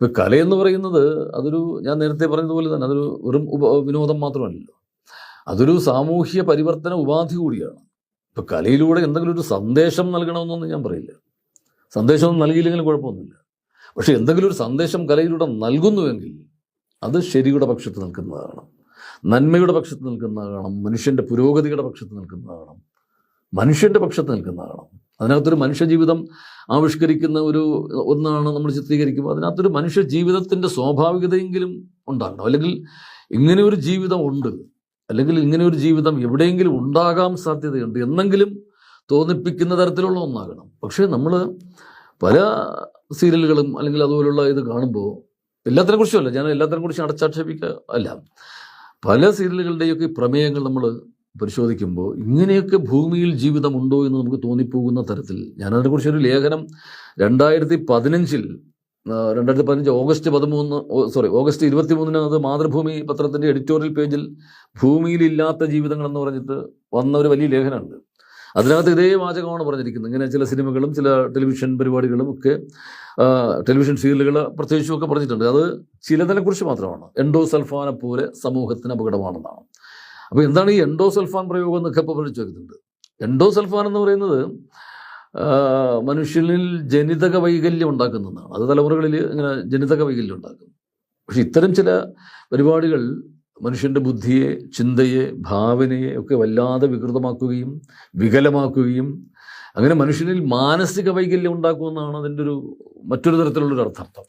ഇപ്പൊ കലയെന്ന് പറയുന്നത് അതൊരു ഞാൻ നേരത്തെ പറഞ്ഞതുപോലെ തന്നെ അതൊരു വെറും ഉപ വിനോദം മാത്രമല്ലല്ലോ. അതൊരു സാമൂഹ്യ പരിവർത്തന ഉപാധി കൂടിയാണ്. ഇപ്പോൾ കലയിലൂടെ എന്തെങ്കിലും ഒരു സന്ദേശം നൽകണമെന്നൊന്നും ഞാൻ പറയില്ല. സന്ദേശമൊന്നും നൽകിയില്ലെങ്കിലും കുഴപ്പമൊന്നുമില്ല. പക്ഷേ എന്തെങ്കിലും ഒരു സന്ദേശം കലയിലൂടെ നൽകുന്നുവെങ്കിൽ അത് ശരിയുടെ പക്ഷത്ത് നിൽക്കുന്നതാണ്. നന്മയുടെ പക്ഷത്ത് നിൽക്കുന്നതാകണം മനുഷ്യന്റെ പുരോഗതിയുടെ പക്ഷത്ത് നിൽക്കുന്നതാകണം മനുഷ്യന്റെ പക്ഷത്ത് നിൽക്കുന്നതാകണം അതിനകത്തൊരു മനുഷ്യജീവിതം ആവിഷ്കരിക്കുന്ന ഒരു ഒന്നാണ് നമ്മൾ ചിത്രീകരിക്കുമ്പോൾ അതിനകത്തൊരു മനുഷ്യ ജീവിതത്തിന്റെ സ്വാഭാവികതയെങ്കിലും ഉണ്ടാകണം. അല്ലെങ്കിൽ ഇങ്ങനെ ഒരു ജീവിതം ഉണ്ട്. അല്ലെങ്കിൽ ഇങ്ങനെ ഒരു ജീവിതം എവിടെയെങ്കിലും ഉണ്ടാകാൻ സാധ്യതയുണ്ട് എന്നെങ്കിലും തോന്നിപ്പിക്കുന്ന തരത്തിലുള്ള ഒന്നാകണം. പക്ഷേ നമ്മൾ പല സീരിയലുകളും അല്ലെങ്കിൽ അതുപോലുള്ള ഇത് കാണുമ്പോൾ എല്ലാത്തിനെ കുറിച്ചും അല്ല. ഞാൻ എല്ലാത്തിനെ കുറിച്ച് അടച്ചാക്ഷേപിക്കുക അല്ല. പല സീരിയലുകളുടെയൊക്കെ പ്രമേയങ്ങൾ നമ്മൾ പരിശോധിക്കുമ്പോൾ ഇങ്ങനെയൊക്കെ ഭൂമിയിൽ ജീവിതമുണ്ടോ എന്ന് നമുക്ക് തോന്നിപ്പോകുന്ന തരത്തിൽ ഞാനതിനെക്കുറിച്ച് ഒരു ലേഖനം രണ്ടായിരത്തി പതിനഞ്ചിൽ രണ്ടായിരത്തി പതിനഞ്ച് ഓഗസ്റ്റ് പതിമൂന്ന് സോറി ഓഗസ്റ്റ് ഇരുപത്തി മൂന്നിന് മാതൃഭൂമി പത്രത്തിന്റെ എഡിറ്റോറിയൽ പേജിൽ ഭൂമിയിലില്ലാത്ത ജീവിതങ്ങൾ എന്ന് പറഞ്ഞിട്ട് വന്ന ഒരു വലിയ ലേഖനമുണ്ട്. അതിനകത്ത് ഇതേ വാചകമാണ് പറഞ്ഞിരിക്കുന്നത്. ഇങ്ങനെ ചില സിനിമകളും ചില ടെലിവിഷൻ പരിപാടികളും ഒക്കെ ടെലിവിഷൻ സീരിയലുകൾ പ്രത്യേകിച്ചും ഒക്കെ പറഞ്ഞിട്ടുണ്ട്. അത് ചിലതിനെ കുറിച്ച് മാത്രമാണ്. എൻഡോസൽഫാനെ പോലെ സമൂഹത്തിന് അപകടമാണെന്നാണ്. അപ്പോൾ എന്താണ് ഈ എൻഡോസൽഫാൻ പ്രയോഗം എന്നൊക്കെ ഇപ്പോൾ ചോദിക്കുന്നുണ്ട്. എൻഡോസൽഫാൻ എന്ന് പറയുന്നത് മനുഷ്യനിൽ ജനിതക വൈകല്യം ഉണ്ടാക്കുന്നതാണ് അത് തലമുറകളിൽ ഇങ്ങനെ ജനിതക വൈകല്യം ഉണ്ടാക്കും. പക്ഷെ ഇത്തരം ചില പരിപാടികൾ മനുഷ്യന്റെ ബുദ്ധിയെ ചിന്തയെ ഭാവനയെ ഒക്കെ വല്ലാതെ വികൃതമാക്കുകയും വികലമാക്കുകയും അങ്ങനെ മനുഷ്യനിൽ മാനസിക വൈകല്യം ഉണ്ടാക്കുമെന്നാണ് അതിന്റെ ഒരു മറ്റൊരു തരത്തിലുള്ളൊരു അർത്ഥം.